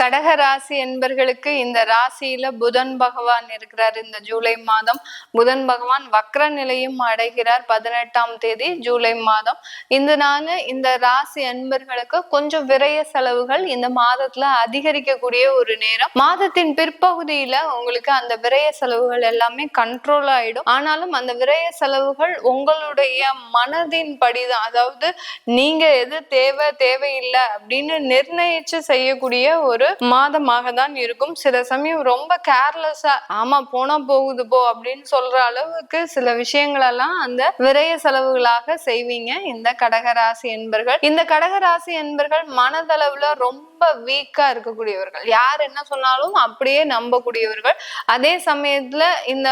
கடக ராசி என்பர்களுக்கு இந்த ராசியில புதன் பகவான் இருக்கிறார். இந்த ஜூலை மாதம் புதன் பகவான் வக்ர நிலையும் அடைகிறார். பதினெட்டாம் தேதி ஜூலை மாதம். இந்த நாள் இந்த ராசி அன்பர்களுக்கு கொஞ்சம் விரய செலவுகள் இந்த மாதத்துல அதிகரிக்கக்கூடிய ஒரு நேரம். மாதத்தின் பிற்பகுதியில உங்களுக்கு அந்த விரய செலவுகள் எல்லாமே கண்ட்ரோல் ஆயிடும். ஆனாலும் அந்த விரய செலவுகள் உங்களுடைய மனதின் படிதான். அதாவது நீங்க எது தேவை தேவையில்லை அப்படின்னு நிர்ணயிச்சு செய்யக்கூடிய ஒரு மாதமாக தான் இருக்கும். சில சமயம் ரொம்ப கேர்லெஸ்ஸா ஆமா போனா போகுது போ அப்படின்னு சொல்ற அளவுக்கு சில விஷயங்கள் எல்லாம் அந்த விரய செலவுகளாக செய்வீங்க. இந்த கடகராசி என்பர்கள். இந்த கடகராசி என்பர்கள் மனதளவுல ரொம்ப ரொம்ப வீக்கா இருக்கக்கூடியவர்கள். யார் என்ன சொன்னாலும் அப்படியே நம்பக்கூடியவர்கள். அதே சமயத்துல இந்த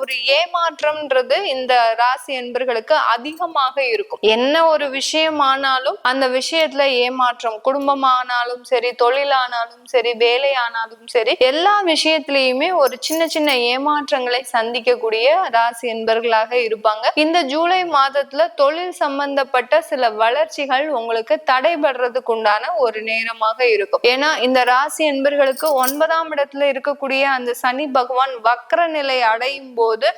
ஒரு ஏமாற்றம்ன்றது இந்த ராசி என்பர்களுக்கு அதிகமாக இருக்கும். என்ன ஒரு விஷயமானாலும் அந்த விஷயத்துல ஏமாற்றம் குடும்பமானாலும் சரி தொழிலானாலும் சரி வேலையானாலும் சரி எல்லா விஷயத்திலயுமே ஒரு சின்ன சின்ன ஏமாற்றங்களை சந்திக்கக்கூடிய ராசி என்பர்களாக இருப்பாங்க. இந்த ஜூலை மாதத்துல தொழில் சம்பந்தப்பட்ட சில வளர்ச்சிகள் உங்களுக்கு தடைபடுறதுக்கு உண்டான ஒரு நேரமாக இருக்கும். ஏன்னா இந்த ராசி என்பர்களுக்கு ஒன்பதாம் இடத்துல இருக்கக்கூடிய அந்த சனி பகவான் வக்ர நிலை அடையும் போது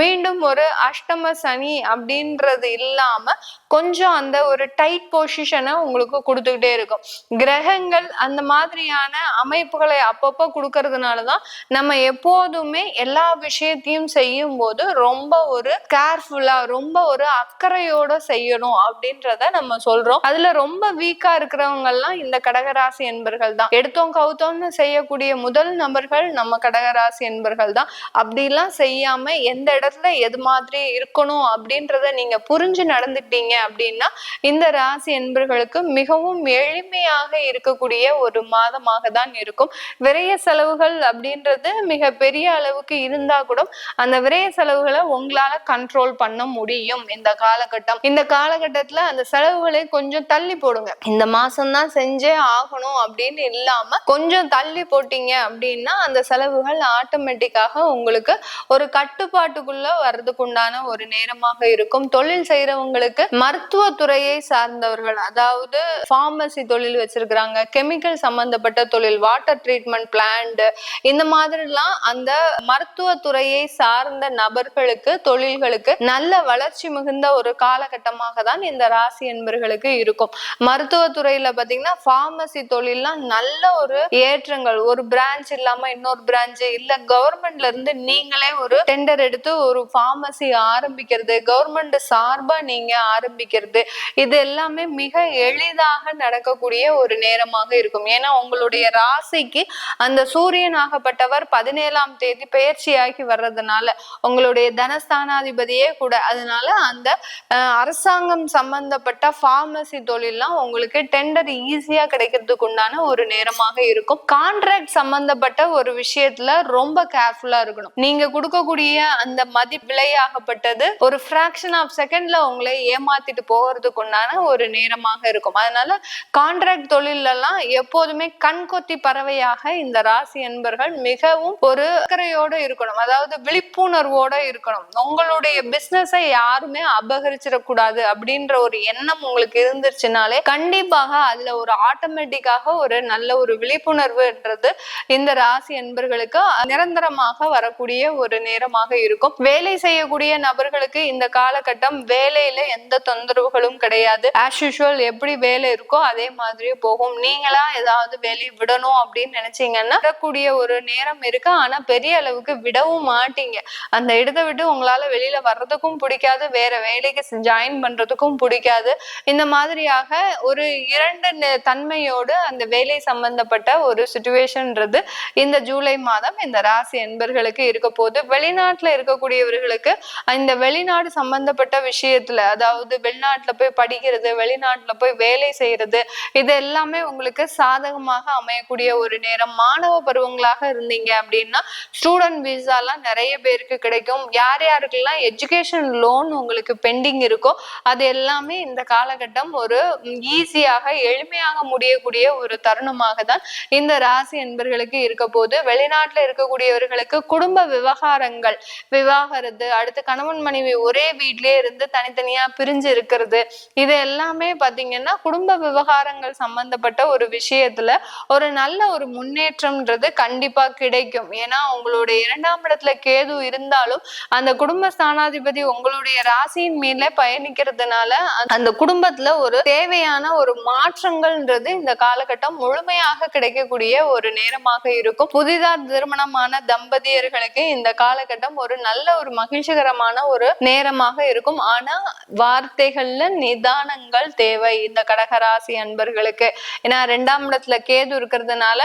மீண்டும் ஒரு அஷ்டம சனி அப்படின்றது இல்லாம கொஞ்சம் அந்த ஒரு டைட் பொசிஷனை உங்களுக்கு கொடுத்துக்கிட்டே இருக்கும். கிரகங்கள் அந்த மாதிரியான அமைப்புகளை அப்பப்போ கொடுக்கறதுனாலதான் நம்ம எப்போதுமே எல்லா விஷயத்தையும் செய்யும் போது ரொம்ப ஒரு கேர்ஃபுல்லா ரொம்ப ஒரு அக்கறையோட செய்யணும் அப்படின்றத நம்ம சொல்றோம். அதுல ரொம்ப வீக்கா இருக்கிறவங்க எல்லாம் இந்த கடகராசி என்பர்கள் தான். எடுத்தோம் கவுத்தோம்னு செய்யக்கூடிய முதல் நபர்கள் நம்ம கடகராசி என்பர்கள் தான். அப்படிலாம் செய்யாம எந்த இடத்துல எது மாதிரி இருக்கணும் அப்படின்றத நீங்க புரிஞ்சு நடந்துட்டீங்க அப்படின்னா இந்த ராசி என்பர்களுக்கு மிகவும் எளிமையாக இருக்கக்கூடிய ஒரு மாதமாக தான் இருக்கும். விரைய செலவுகள் அப்படின்றது மிக பெரிய அளவுக்கு இருந்தா கூட அந்த விரைய செலவுகளை உங்களால கண்ட்ரோல் பண்ண முடியும் இந்த காலகட்டம். இந்த காலகட்டத்துல அந்த செலவுகளை கொஞ்சம் தள்ளி போடுங்க. இந்த மாசம் தான் செஞ்சே ஆகணும் அப்படின்னு இல்லாம கொஞ்சம் தள்ளி போட்டீங்க அப்படின்னா அந்த செலவுகள் ஆட்டோமேட்டிக்காக உங்களுக்கு ஒரு கட்டுப்பாட்டுக்குள்ள வர்றதுக்கு உண்டான ஒரு நேரமாக இருக்கும். தொழில் செய்யறவங்களுக்கு மருத்துவ துறையை சார்ந்தவர்கள் அதாவது ஃபார்மசி தொழில் வச்சிருக்கிறாங்க கெமிக்கல் சம்பந்தப்பட்ட தொழில் வாட்டர் ட்ரீட்மெண்ட் பிளான்ட் இந்த மாதிரிலாம் அந்த மருத்துவ துறையை சார்ந்த நபர்களுக்கு தொழில்களுக்கு நல்ல வளர்ச்சி மிகுந்த ஒரு காலகட்டமாக தான் இந்த ராசி என்பர்களுக்கு இருக்கும். மருத்துவ துறையில பாத்தீங்கன்னா ஃபார்மசி தொழில்லாம் நல்ல ஒரு ஏற்றங்கள். ஒரு பிரான்ச் இல்லாம இன்னொரு பிரான்ச் இல்ல. கவர்மெண்ட்ல இருந்து நீங்களே ஒரு டெண்டர் எடுத்து ஒரு ஃபார்மசி ஆரம்பிக்கிறது. கவர்மெண்ட் சார்பா நீங்க ஆரம்பிக்கிறது. இது எல்லாமே மிக எளிதாக நடக்கக்கூடிய ஒரு நேரமாக இருக்கும். ஏன்னா உங்களுடைய ராசிக்கு அந்த சூரியனாகப்பட்டவர் பதினேழாம் தேதி பயிற்சியாகி வர்றதுனால உங்களுடைய தனஸ்தானாதிபதியே கூட. அதனால அந்த அரசாங்கம் சம்பந்தப்பட்ட ஃபார்மசி தொழிலாம் உங்களுக்கு டெண்டர் ஈஸியா கிடைக்கிறதுக்கு உண்டான ஒரு நேரமாக இருக்கும். கான்ட்ராக்ட் சம்பந்தப்பட்ட ஒரு விஷயத்துல ரொம்ப கேர்ஃபுல்லா இருக்கணும். நீங்க கொடுக்கக்கூடிய அந்த மதி விலையாகப்பட்டது ஒரு ஃபிராக்ஷன் ஆஃப் செகண்ட்ல உங்களை ஏமாத்திட்டு போகிறதுக்கு உண்டான ஒரு நேரமாக இருக்கும். அதனால கான்ட்ராக்ட் தொழிலெல்லாம் எப்போதுமே கண்கொத்தி பறவையாக இந்த ராசி என்பர்கள் மிகவும் ஒரு அக்கறையோட இருக்கணும். அதாவது விழிப்புணர்வோட இருக்கணும். உங்களுடைய பிசினஸை யாருமே அபகரிச்சிடக்கூடாது அப்படின்ற ஒரு எண்ணம் உங்களுக்கு இருந்துச்சுனாலே கண்டிப்பாக அதுல ஒரு ஆட்டோமேட்டிக்காக ஒரு நல்ல ஒரு விழிப்புணர்வுன்றது இந்த ராசி என்பர்களுக்கு நிரந்தரமாக வரக்கூடிய ஒரு நேரமாக இருக்கும். வேலை செய்யக்கூடிய நபர்களுக்கு இந்த காலகட்டம் வேலையில எந்த தொந்தரவுகளும் கிடையாது. ஆஸ் யூஷுவல் எப்படி வேலை இருக்கோ அதே மாதிரியே போகும். நீங்களா ஏதாவது வேலையை விடணும் அப்படின்னு நினைச்சீங்கன்னா விடக்கூடிய ஒரு நேரம் இருக்கு. ஆனா பெரிய அளவுக்கு விடவும் மாட்டீங்க. அந்த இடத்தை விட்டு உங்களால வெளியில வர்றதுக்கும் பிடிக்காது. வேற வேலைக்கு ஜாயின் பண்றதுக்கும் பிடிக்காது. இந்த மாதிரியாக ஒரு இரண்டு தன்மையோடு அந்த வேலை சம்பந்தப்பட்ட ஒரு சுச்சுவேஷன்ன்றது இந்த ஜூலை மாதம் இந்த ராசி என்பர்களுக்கு இருக்க போது. வெளிநாட்டுல இருக்கக்கூடியவர்களுக்கு இந்த வெளிநாடு சம்பந்தப்பட்ட விஷயத்துல அதாவது வெளிநாட்டுல போய் படிக்கிறது வெளிநாட்டுல போய் வேலை செய்யறது இது எல்லாமே உங்களுக்கு சாதகமாக அமையக்கூடிய ஒரு நேரம். மாணவ பருவங்களாக இருந்தீங்க அப்படின்னா ஸ்டூடெண்ட் விசாலாம் நிறைய பேருக்கு கிடைக்கும். யார் யாருக்கெல்லாம் எஜுகேஷன் லோன் உங்களுக்கு பெண்டிங் இருக்கோ அது எல்லாமே இந்த காலகட்டம் ஒரு ஈஸியாக எளிமையாக முடியக்கூடிய ஒரு தருணமாக தான் இந்த ராசி என்பர்களுக்கு இருக்க போது. வெளிநாட்டுல இருக்கக்கூடியவர்களுக்கு குடும்ப விவகாரங்கள் விவாகரத்து அடுத்து கணவன் மனைவி ஒரே வீட்லயே இருந்து தனித்தனியா பிரிஞ்சு இருக்கிறது இது எல்லாமே பாத்தீங்கன்னா குடும்ப விவகாரங்கள் சம்பந்தப்பட்ட ஒரு விஷயத்துல ஒரு நல்ல ஒரு முன்னேற்றம்ன்றது கண்டிப்பா கிடைக்கும். ஏன்னா உங்களுடைய இரண்டாம் இடத்துல கேது இருந்தாலும் அந்த குடும்ப ஸ்தானாதிபதி உங்களுடைய ராசியின் மேல பயணிக்கிறதுனால அந்த குடும்பத்துல ஒரு தேவையான ஒரு மாற்றங்கள்ன்றது இந்த காலகட்டம் முழுமையாக கிடைக்கக்கூடிய ஒரு நேரமாக இருக்கும். புதிதா திருமணமான தம்பதியர்களுக்கு இந்த காலகட்டம் ஒரு நல்ல ஒரு மகிழ்ச்சிகரமான ஒரு நேரமாக இருக்கும். ஆனா வார்த்தை வார்த்தைகள்ல நிதானங்கள் தேவை. இந்த கடகராசி அன்பர்களுக்கு. ஏன்னா ரெண்டாம் இடத்துல கேது இருக்கிறதுனால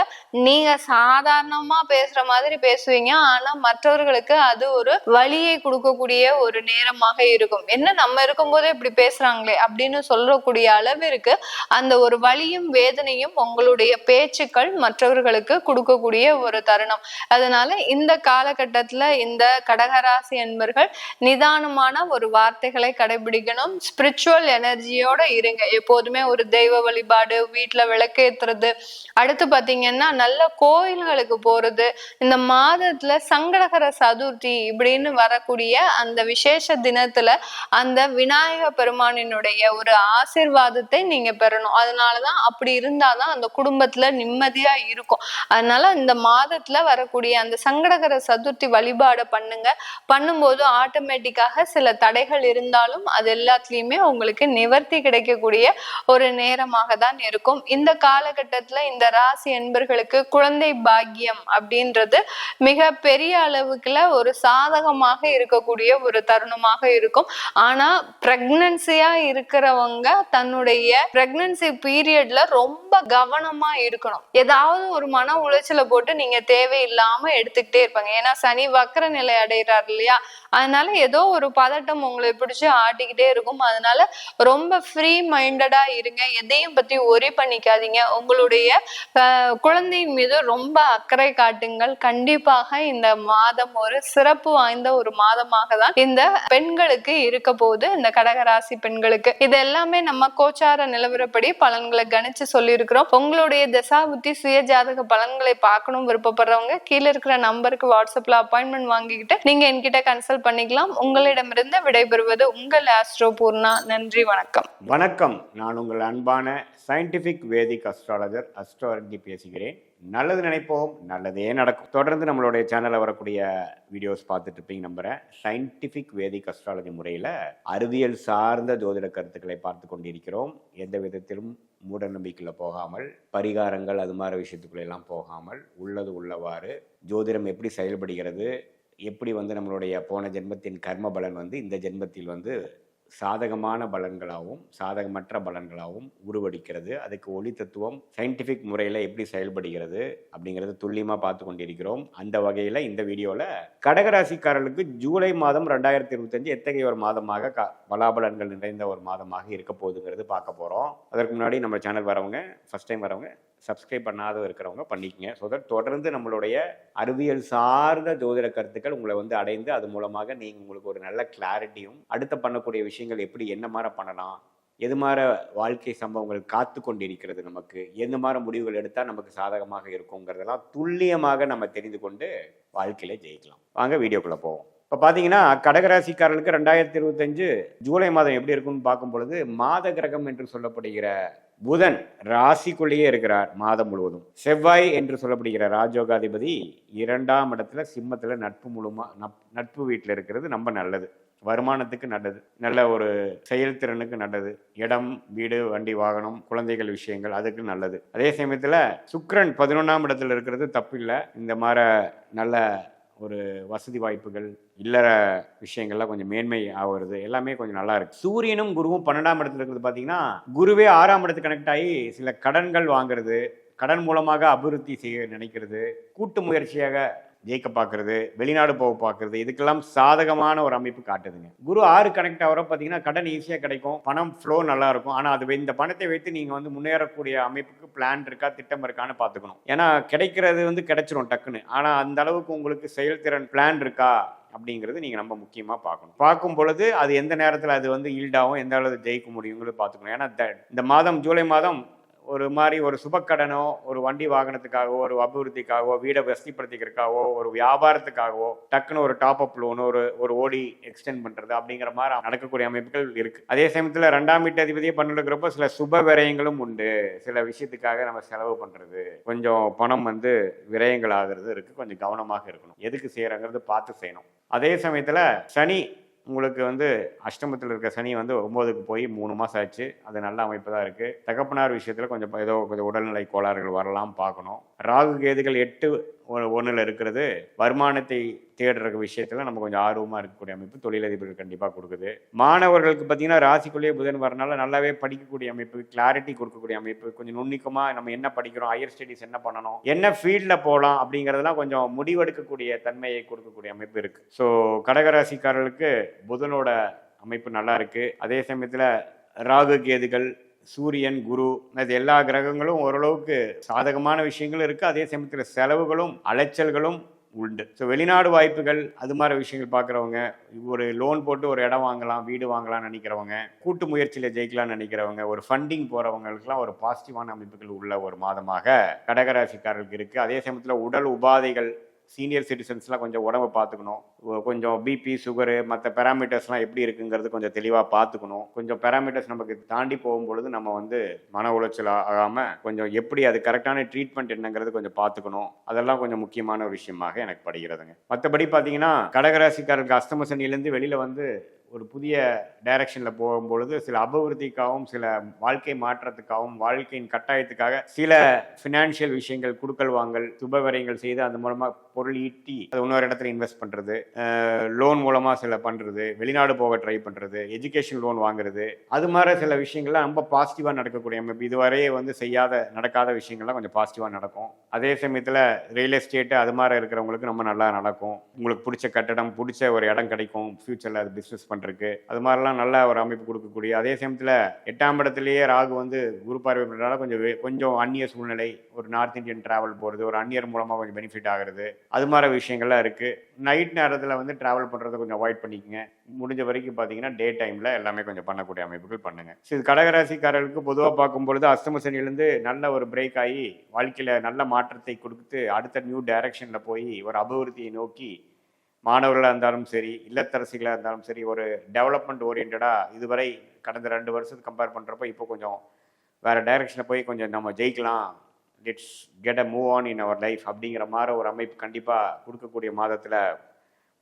நீங்க சாதாரணமா பேசுற மாதிரி பேசுவீங்க. ஆனா மற்றவர்களுக்கு அது ஒரு வழியை கொடுக்கக்கூடிய ஒரு நேரமாக இருக்கும். என்ன நம்ம இருக்கும்போதே இப்படி பேசுறாங்களே அப்படின்னு சொல்லக்கூடிய அளவிற்கு அந்த ஒரு வழியும் வேதனையும் உங்களுடைய பேச்சுக்கள் மற்றவர்களுக்கு கொடுக்கக்கூடிய ஒரு தருணம். அதனால இந்த காலகட்டத்துல இந்த கடகராசி என்பர்கள் நிதானமான ஒரு வார்த்தைகளை கடைபிடிக்கணும். ஸ்பிரிச்சுவல் எனர்ஜியோட இருங்க. எப்போதுமே ஒரு தெய்வ வழிபாடு வீட்டுல விளக்கேத்துறது அடுத்து பாத்தீங்கன்னா நல்ல கோயில்களுக்கு போறது. இந்த மாதத்துல சங்கடகர சதுர்த்தி இப்படின்னு வரக்கூடிய அந்த விசேஷ தினத்துல அந்த விநாயக பெருமானினுடைய ஒரு ஆசிர்வாதத்தை நீங்க பெறணும். அதனாலதான் அப்படி இருந்தாதான் அந்த குடும்பத்துல நிம்மதியா இருக்கும். அதனால இந்த மாதத்துல வரக்கூடிய அந்த சங்கடகர சதுர்த்தி வழிபாடு பண்ணுங்க. பண்ணும்போது ஆட்டோமேட்டிக்காக சில தடைகள் இருந்தாலும் அது எல்லாத்துலயுமே உங்களுக்கு நிவர்த்தி கிடைக்கக்கூடிய ஒரு நேரமாக தான் இருக்கும். இந்த காலகட்டத்துல இந்த ராசி என்பர்களுக்கு குழந்தை பாக்கியம் அப்படின்றது மிக பெரிய அளவுக்குல ஒரு சாதகமாக இருக்கக்கூடிய ஒரு தருணமாக இருக்கும். ஆனா பிரெக்னன்சியா இருக்கிறவங்க தன்னுடைய பிரெக்னன்சி பீரியட்ல ரொம்ப கவனமா இருக்கணும். ஏதாவது ஒரு மன உளைச்சலை போட்டு நீங்க தேவையில்லாம எடுத்துக்கிட்டே இருப்பாங்க. ஏன்னா சனி வக்கர நிலை அடைகிறார் இல்லையா? அதனால ஏதோ ஒரு பதட்டம் உங்களை பிடிச்சு ஆட்டிக்கிட்டே இருக்கும். அதனால ரொம்ப ஃப்ரீ மைண்டடா இருங்க. எதையும் பத்தி ஒரி பண்ணிக்காதீங்க. உங்களுடைய குழந்தையின் மீது ரொம்ப அக்கறை காட்டுங்கள். கண்டிப்பாக இந்த மாதம் ஒரு சிறப்பு வாய்ந்த ஒரு மாதமாக தான் இந்த பெண்களுக்கு இருக்க போகுது. இந்த கடகராசி பெண்களுக்கு. இது எல்லாமே நம்ம கோச்சார நிலவரப்படி பலன்களை கணிச்சு சொல்லியிருக்கிறோம். உங்களுடைய தசாபுத்தி சுய ஜாதக பலன்களை பார்க்கணும் விருப்பப்படுறவங்க கீழே இருக்கிற நம்பருக்கு வாட்ஸ்அப்ல அப்பாயின்மெண்ட் வாங்கிக்கிட்டு நீங்க என்கிட்ட கன்சல்ட் பண்ணிக்கலாம். உங்களிடமிருந்து விடைபெறுவது உங்கள் ஆஸ்ட்ரோ பூர்ணா நன்றி வணக்கம். வணக்கம். நான் உங்கள் அன்பான சயின்டிஃபிக் வேதிக் அஸ்ட்ராலஜர் அஸ்ட்ராலஜி பேசுகிறேன். நல்லது நினைப்போம் நல்லதே நடக்கும். தொடர்ந்து நம்மளுடைய சேனலில் வரக்கூடிய வீடியோஸ் பார்த்துட்டு இருப்பீங்க நம்புறேன் சயின்டிஃபிக் வேதிக் அஸ்ட்ராலஜி முறையில் அறிவியல் சார்ந்த ஜோதிட கருத்துக்களை பார்த்து கொண்டிருக்கிறோம். எந்த விதத்திலும் மூட நம்பிக்கையில் போகாமல் பரிகாரங்கள் அது மாதிரி விஷயத்துக்குள்ள எல்லாம் போகாமல் உள்ளது உள்ளவாறு ஜோதிடம் எப்படி செயல்படுகிறது எப்படி வந்து நம்மளுடைய போன ஜென்மத்தின் கர்ம பலன் வந்து இந்த ஜென்மத்தில் வந்து சாதகமான பலன்களாகவும் சாதகமற்ற பலன்களாகவும் உருவடிக்கிறது. அதுக்கு ஒளி தத்துவம் சயின்டிஃபிக் முறையில் எப்படி செயல்படுகிறது அப்படிங்கிறத துல்லியமாக பார்த்து கொண்டிருக்கிறோம். அந்த வகையில் இந்த வீடியோவில் கடகராசிக்காரர்களுக்கு ஜூலை மாதம் ரெண்டாயிரத்தி இருபத்தஞ்சு எத்தகைய ஒரு மாதமாக க பலாபலன்கள் நிறைந்த ஒரு மாதமாக இருக்க போகுதுங்கிறது பார்க்க போகிறோம் அதற்கு முன்னாடி நம்ம சேனல் வரவங்க ஃபஸ்ட் டைம் வரவங்க சப்ஸ்கிரைப் பண்ணாத இருக்கிறவங்க பண்ணிக்கங்க. ஸோ தட் தொடர்ந்து நம்மளுடைய அறிவியல் சார்ந்த ஜோதிட கருத்துக்கள் உங்களை வந்து அடைந்து அது மூலமாக நீங்கள் உங்களுக்கு ஒரு நல்ல கிளாரிட்டியும் அடுத்த பண்ணக்கூடிய விஷயங்கள் எப்படி என்ன மாதிரி பண்ணலாம் எது மாதிரி வாழ்க்கை சம்பவங்கள் காத்து கொண்டிருக்கிறது நமக்கு எந்த மாதிரி முடிவுகள் எடுத்தால் நமக்கு சாதகமாக இருக்குங்கிறதெல்லாம் துல்லியமாக நம்ம தெரிந்து கொண்டு வாழ்க்கையில ஜெயிக்கலாம். வாங்க வீடியோக்குள்ளே போவோம். இப்போ பார்த்தீங்கன்னா கடகராசிக்காரர்களுக்கு ரெண்டாயிரத்தி இருபத்தஞ்சு ஜூலை மாதம் எப்படி இருக்கும்னு பார்க்கும் பொழுது மாத கிரகம் என்று சொல்லப்படுகிற புதன் ராசிக்குள்ளேயே இருக்கிறார் மாதம் முழுவதும். செவ்வாய் என்று சொல்லப்படுகிற ராஜோகாதிபதி இரண்டாம் இடத்துல சிம்மத்தில் நட்பு முழுமா நப்- நட்பு வீட்டில் இருக்கிறது ரொம்ப நல்லது. வருமானத்துக்கு நல்லது. நல்ல ஒரு செயல்திறனுக்கு நல்லது. இடம் வீடு வண்டி வாகனம் குழந்தைகள் விஷயங்கள் அதுக்கு நல்லது. அதே சமயத்தில் சுக்ரன் பதினொன்றாம் இடத்துல இருக்கிறது தப்பில்லை இந்த மாதிரி நல்ல ஒரு வசதி வாய்ப்புகள் இல்லற விஷயங்கள்லாம் கொஞ்சம் மேன்மை ஆகுறது எல்லாமே கொஞ்சம் நல்லா இருக்கு. சூரியனும் குருவும் பன்னெண்டாம் இடத்துல இருக்கிறது பார்த்தீங்கன்னா குருவே ஆறாம் இடத்துக்கு கனெக்ட் ஆகி சில கடன்கள் வாங்குறது கடன் மூலமாக அபிவிருத்தி செய்ய நினைக்கிறது கூட்டு முயற்சியாக ஜெயிக்க பார்க்குறது வெளிநாடு போக பார்க்கறது இதுக்கெல்லாம் சாதகமான ஒரு அமைப்பு காட்டுதுங்க. குரு ஆறு கனெக்ட் ஆகிற பார்த்தீங்கன்னா கடன் ஈஸியாக கிடைக்கும். பணம் ஃப்ளோ நல்லா இருக்கும். ஆனால் அது இந்த பணத்தை வைத்து நீங்கள் வந்து முன்னேறக்கூடிய அமைப்புக்கு பிளான் இருக்கா திட்டம் இருக்கான்னு பார்த்துக்கணும் ஏன்னா கிடைக்கிறது வந்து கிடைச்சிரும் டக்குன்னு. ஆனால் அந்த அளவுக்கு உங்களுக்கு செயல்திறன் பிளான் இருக்கா அப்படிங்கிறது நீங்கள் ரொம்ப முக்கியமாக பார்க்கணும் பார்க்கும் பொழுது அது எந்த நேரத்தில் அது வந்து ஈல்டாகும் எந்த அளவு ஜெயிக்க முடியுங்கிறது பார்த்துக்கணும் ஏன்னா இந்த மாதம் ஜூலை மாதம் ஒரு மாதிரி ஒரு சுபக்கடனோ ஒரு வண்டி வாகனத்துக்காகவோ ஒரு அபிவிருத்திக்காகவோ வீடை வசதிப்படுத்திக்கிறதுக்காகவோ ஒரு வியாபாரத்துக்காகவோ டக்குன்னு ஒரு டாப் அப் லோன் ஒரு ஒரு ஓடி எக்ஸ்டெண்ட் பண்ணுறது அப்படிங்கிற மாதிரி நடக்கக்கூடிய அமைப்புகள் இருக்குது அதே சமயத்தில் ரெண்டாம் வீட்டு அதிபதியை பண்ணிருக்கிறப்போ சில சுப விரயங்களும் உண்டு. சில விஷயத்துக்காக நம்ம செலவு பண்ணுறது கொஞ்சம் பணம் வந்து விரயங்கள் ஆகிறது இருக்குது கொஞ்சம் கவனமாக இருக்கணும். எதுக்கு செய்கிறங்கிறது பார்த்து செய்யணும். அதே சமயத்தில் சனி உங்களுக்கு வந்து அஷ்டமத்தில் இருக்க சனி வந்து ஒம்போதுக்கு போய் மூணு மாதம் ஆச்சு. அது நல்ல அமைப்பு தான் இருக்குது தகப்பனார் விஷயத்தில் கொஞ்சம் ஏதோ கொஞ்சம் உடல்நிலை கோளாறுகள் வரலாம் பார்க்கணும். ராகு கேதுகள் எட்டு ஒன்றில் இருக்கிறது. வருமானத்தை தேடுற விஷயத்தில் நம்ம கொஞ்சம் ஆர்வமாக இருக்கக்கூடிய அமைப்பு தொழிலதிபர்கள் கண்டிப்பாக கொடுக்குது. மாணவர்களுக்கு பார்த்தீங்கன்னா ராசிக்குள்ளேயே புதன் வரனால நல்லாவே படிக்கக்கூடிய அமைப்பு கிளாரிட்டி கொடுக்கக்கூடிய அமைப்பு கொஞ்சம் நுண்ணிக்கமாக நம்ம என்ன படிக்கிறோம் ஹையர் ஸ்டடீஸ் என்ன பண்ணணும் என்ன ஃபீல்டில் போகலாம் அப்படிங்கிறதெல்லாம் கொஞ்சம் முடிவெடுக்கக்கூடிய தன்மையை கொடுக்கக்கூடிய அமைப்பு இருக்குது ஸோ கடகராசிக்காரர்களுக்கு புதனோட அமைப்பு நல்லா இருக்குது அதே சமயத்தில் ராகு கேதுகள் சூரியன் குரு அது எல்லா கிரகங்களும் ஓரளவுக்கு சாதகமான விஷயங்களும் இருக்குது அதே சமயத்தில் செலவுகளும் அலைச்சல்களும் உண்டு. ஸோ வெளிநாடு வாய்ப்புகள் அது மாதிரி விஷயங்கள் பார்க்குறவங்க ஒரு லோன் போட்டு ஒரு இடம் வாங்கலாம் வீடு வாங்கலாம்னு நினைக்கிறவங்க கூட்டு முயற்சியில் ஜெயிக்கலாம்னு நினைக்கிறவங்க ஒரு ஃபண்டிங் போகிறவங்களுக்குலாம் ஒரு பாசிட்டிவான அமைப்புகள் உள்ள ஒரு மாதமாக கடகராசிக்காரர்களுக்கு இருக்குது அதே சமயத்தில் உடல் உபாதைகள் சீனியர் சிட்டிசன்ஸ்லாம் கொஞ்சம் உடம்ப பார்த்துக்கணும். கொஞ்சம் பிபி சுகரு மற்ற பேராமீட்டர்ஸ்லாம் எப்படி இருக்குங்கிறது கொஞ்சம் தெளிவாக பார்த்துக்கணும். கொஞ்சம் பேராமீட்டர்ஸ் நமக்கு தாண்டி போகும்பொழுது நம்ம வந்து மன உளைச்சல் ஆகாமல் கொஞ்சம் எப்படி அது கரெக்டான ட்ரீட்மெண்ட் என்னங்கிறது கொஞ்சம் பார்த்துக்கணும். அதெல்லாம் கொஞ்சம் முக்கியமான ஒரு விஷயமாக எனக்கு படுகிறதுங்க. மற்றபடி பார்த்தீங்கன்னா கடகராசிக்காரருக்கு அஸ்தம சனியிலேருந்து வெளியில் வந்து ஒரு புதிய டைரக்ஷனில் போகும்பொழுது சில அபிவிருத்திக்காகவும் சில வாழ்க்கை மாற்றத்துக்காகவும் வாழ்க்கையின் கட்டாயத்துக்காக சில ஃபினான்ஷியல் விஷயங்கள் குடுக்கல் வாங்கல் சுபவரியங்கள் செய்து அந்த மூலமாக பொருள் ஈட்டி அது இன்னொரு இடத்துல இன்வெஸ்ட் பண்ணுறது லோன் மூலமாக சில பண்ணுறது வெளிநாடு போக ட்ரை பண்ணுறது எஜுகேஷன் லோன் வாங்குறது. அது மாதிரி சில விஷயங்கள்லாம் ரொம்ப பாசிட்டிவாக நடக்கக்கூடிய அமைப்பு. இதுவரையே வந்து செய்யாத நடக்காத விஷயங்கள்லாம் கொஞ்சம் பாசிட்டிவாக நடக்கும். அதே சமயத்தில் ரியல் எஸ்டேட்டு அது மாதிரி இருக்கிறவங்களுக்கு ரொம்ப நல்லா நடக்கும். உங்களுக்கு பிடிச்ச கட்டடம் பிடிச்ச ஒரு இடம் கிடைக்கும். ஃப்யூச்சரில் அது பிஸ்னஸ் பண்ணுறதுக்கு அது மாதிரிலாம் நல்ல ஒரு அமைப்பு கொடுக்கக்கூடிய அதே சமயத்தில் எட்டாம் இடத்துலயே ராகு வந்து குரு பார்வை பண்ணுறதுனால கொஞ்சம் கொஞ்சம் அந்நிய சூழ்நிலை. ஒரு நார்த் இந்தியன் ட்ராவல் போகிறது ஒரு அந்நியர் மூலமாக கொஞ்சம் பெனிஃபிட் ஆகிறது. அது மாதிரி விஷயங்கள்லாம் இருக்குது நைட் நேரத்தில் வந்து ட்ராவல் பண்ணுறதை கொஞ்சம் அவாய்ட் பண்ணிக்கோங்க. முடிஞ்ச வரைக்கும் பார்த்தீங்கன்னா டே டைமில் எல்லாமே கொஞ்சம் பண்ணக்கூடிய அமைப்புகள் பண்ணுங்க. ஸோ இது கடகராசிக்காரர்களுக்கு பொதுவாக பார்க்கும்பொழுது அஸ்தம சனியிலேருந்து நல்ல ஒரு பிரேக் ஆகி வாழ்க்கையில் நல்ல மாற்றத்தை கொடுத்து அடுத்த நியூ டைரக்ஷனில் போய் ஒரு அபிவிருத்தியை நோக்கி மாணவர்களாக இருந்தாலும் சரி இல்லத்தரசிகளாக இருந்தாலும் சரி ஒரு டெவலப்மெண்ட் ஓரியன்டாக இதுவரை கடந்த ரெண்டு வருஷத்துக்கு கம்பேர் பண்ணுறப்ப இப்போ கொஞ்சம் வேறு டைரக்ஷனில் போய் கொஞ்சம் நம்ம ஜெயிக்கலாம். Let's get a move on in our life அப்படிங்கிற மாதிரி ஒரு அமைப்பு கண்டிப்பாக கொடுக்கக்கூடிய மாதத்தில்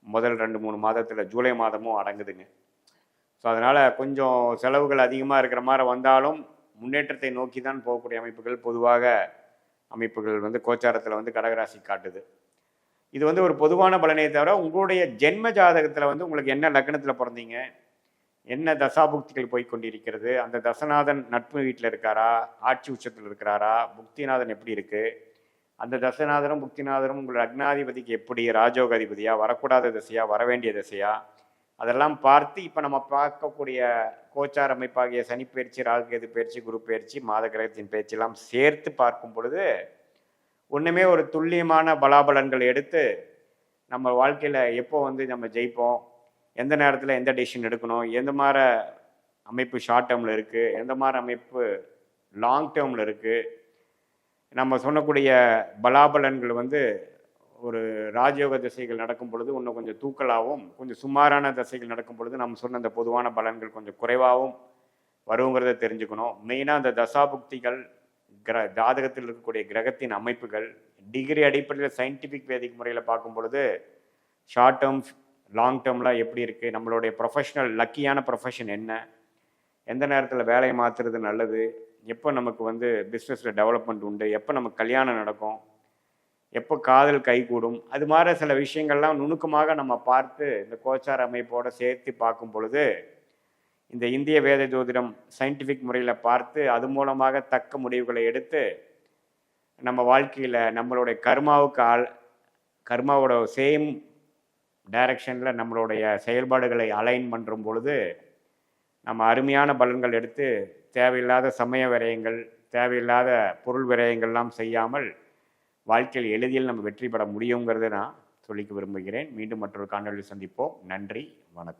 முதல் ரெண்டு மூணு மாதத்தில் ஜூலை மாதமும் அடங்குதுங்க. ஸோ அதனால் கொஞ்சம் செலவுகள் அதிகமாக இருக்கிற மாதிரி வந்தாலும் முன்னேற்றத்தை நோக்கி தான் போகக்கூடிய அமைப்புகள் பொதுவாக அமைப்புகள் வந்து கோச்சாரத்தில் வந்து கடகராசி காட்டுது. இது வந்து ஒரு பொதுவான பலனையை தவிர உங்களுடைய ஜென்ம ஜாதகத்தில் வந்து உங்களுக்கு என்ன லக்னத்தில் பிறந்தீங்க? என்ன தசாபுக்திகள் போய் கொண்டிருக்கிறது? அந்த தசநாதன் நட்பு வீட்டில் இருக்காரா? ஆட்சி உச்சத்தில் இருக்கிறாரா? புக்திநாதன் எப்படி இருக்குது அந்த தசநாதனும் புக்திநாதனும் உங்கள் அக்னாதிபதிக்கு எப்படி ராஜோகாதிபதியாக வரக்கூடாத திசையா? வரவேண்டிய திசையா? அதெல்லாம் பார்த்து இப்போ நம்ம பார்க்கக்கூடிய கோச்சார் அமைப்பாகிய சனி பயிற்சி ராகுகேது பயிற்சி குரு பயிற்சி மாத கிரகத்தின் பயிற்சியெல்லாம் சேர்த்து பார்க்கும் பொழுது ஒன்றுமே ஒரு துல்லியமான பலாபலன்கள் எடுத்து நம்ம வாழ்க்கையில் எப்போ வந்து நம்ம ஜெயிப்போம்? எந்த நேரத்தில் எந்த டெசிஷன் எடுக்கணும் எந்த மாதிரி அமைப்பு ஷார்ட் டேர்மில் இருக்குது எந்த மாதிரி அமைப்பு லாங் டேர்மில் இருக்குது நம்ம சொன்னக்கூடிய பலாபலன்கள் வந்து ஒரு ராஜயோக திசைகள் நடக்கும் பொழுது இன்னும் கொஞ்சம் தூக்கலாகவும் கொஞ்சம் சுமாரான திசைகள் நடக்கும் பொழுது நம்ம சொன்ன அந்த பொதுவான பலன்கள் கொஞ்சம் குறைவாகவும் வருங்கிறத தெரிஞ்சுக்கணும். மெயினாக அந்த தசாபுக்திகள் கிர ஜாதகத்தில் இருக்கக்கூடிய கிரகத்தின் அமைப்புகள் டிகிரி அடிப்படையில் சயின்டிஃபிக் வேதிக் முறையில் பார்க்கும் பொழுது ஷார்ட் டேர்ம் லாங் டேர்மில் எப்படி இருக்குது நம்மளுடைய ப்ரொஃபஷனல் லக்கியான ப்ரொஃபஷன் என்ன? எந்த நேரத்தில் வேலையை மாற்றுறது நல்லது? எப்போ நமக்கு வந்து பிஸ்னஸில் டெவலப்மெண்ட் உண்டு? எப்போ நமக்கு கல்யாணம் நடக்கும்? எப்போ காதல் கைகூடும் அது மாதிரி சில விஷயங்கள்லாம் நுணுக்கமாக நம்ம பார்த்து இந்த கோச்சார் அமைப்போடு சேர்த்து பார்க்கும் பொழுது இந்த இந்திய வேத ஜோதிடம் சயின்டிஃபிக் முறையில் பார்த்து அது மூலமாக தக்க முடிவுகளை எடுத்து நம்ம வாழ்க்கையில் நம்மளுடைய கர்மாவுக்கு ஆள் கர்மாவோட சேம் டைரக்ஷனில் நம்மளுடைய செயல்பாடுகளை அலைன் பண்ணும் பொழுது நம்ம அருமையான பலன்கள் எடுத்து தேவையில்லாத சமய விரயங்கள் தேவையில்லாத பொருள் விரயங்கள்லாம் செய்யாமல் வாழ்க்கையில் எளிதில் நம்ம வெற்றி பெற முடியுங்கிறது நான் சொல்லிக்க விரும்புகிறேன். மீண்டும் மற்றொரு காணொலி சந்திப்போம். நன்றி. வணக்கம்.